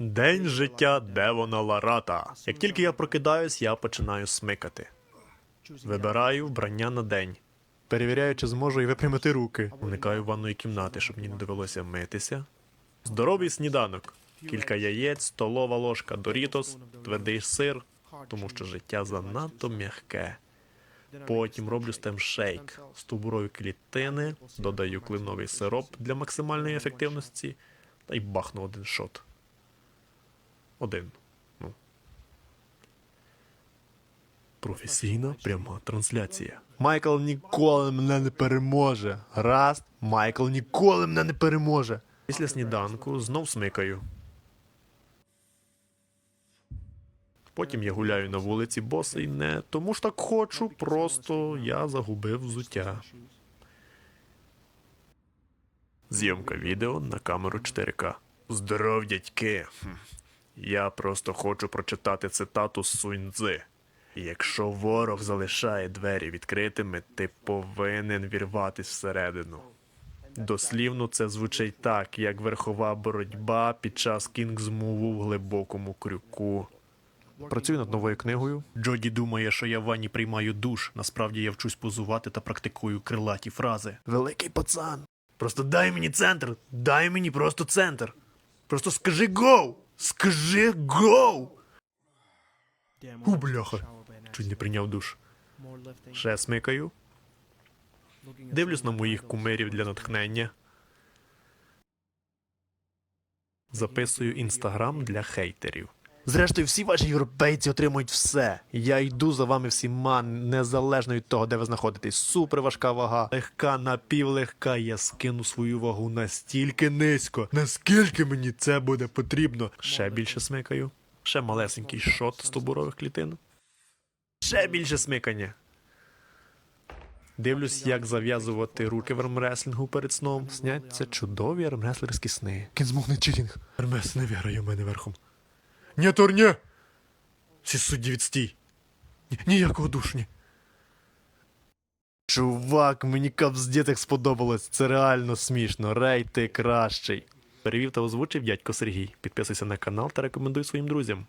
День життя Девона Ларата. Як тільки я прокидаюсь, я починаю смикати. Вибираю вбрання на день. Перевіряю, чи зможу і випрямити руки. Уникаю ванної кімнати, щоб мені не довелося митися. Здоровий сніданок. Кілька яєць, столова ложка Дорітос, твердий сир, тому що життя занадто м'яке. Потім роблю стемшейк з тубурової клітини, додаю кленовий сироп для максимальної ефективності та й бахну один шот. Один. Ну. Професійна пряма трансляція. Майкл ніколи мене не переможе. Раз, Майкл ніколи мене не переможе. Після сніданку знов смикаю. Потім я гуляю на вулиці босий не тому ж так хочу, просто я загубив взуття. Зйомка відео на камеру 4К. Здоров, дядьки. Я просто хочу прочитати цитату з Сунь-Дзи. Якщо ворог залишає двері відкритими, ти повинен вірватись всередину. Дослівно це звучить так, як верхова боротьба під час кінгзмуву в глибокому крюку. Працюю над новою книгою. Джоді думає, що я в ванні приймаю душ. Насправді я вчусь позувати та практикую крилаті фрази. Великий пацан. Просто дай мені центр. Дай мені просто центр. Просто скажи гоу! Скажи гоу! У, бляха. Чуть не прийняв душ. Ще смикаю. Дивлюсь на моїх кумирів для натхнення. Записую інстаграм для хейтерів. Зрештою, всі ваші європейці отримують все. Я йду за вами всіма, незалежно від того, де ви знаходитесь. Супер важка вага, легка, напівлегка. Я скину свою вагу настільки низько, наскільки мені це буде потрібно. Ще більше смикаю. Ще малесенький шот з тубурових клітин. Ще більше смикання. Дивлюсь, як зав'язувати руки в армреслінгу перед сном. Сняться чудові армреслерські сни. Кінзмовний чилінг. Армес не виграє в мене верхом. Ні, турні! Всі судді відстій. Ні, ніякого душні. Чувак, мені капздєтик сподобалось. Це реально смішно. Рей, ти кращий. Перевів та озвучив дядько Сергій. Підписуйся на канал та рекомендуй своїм друзям.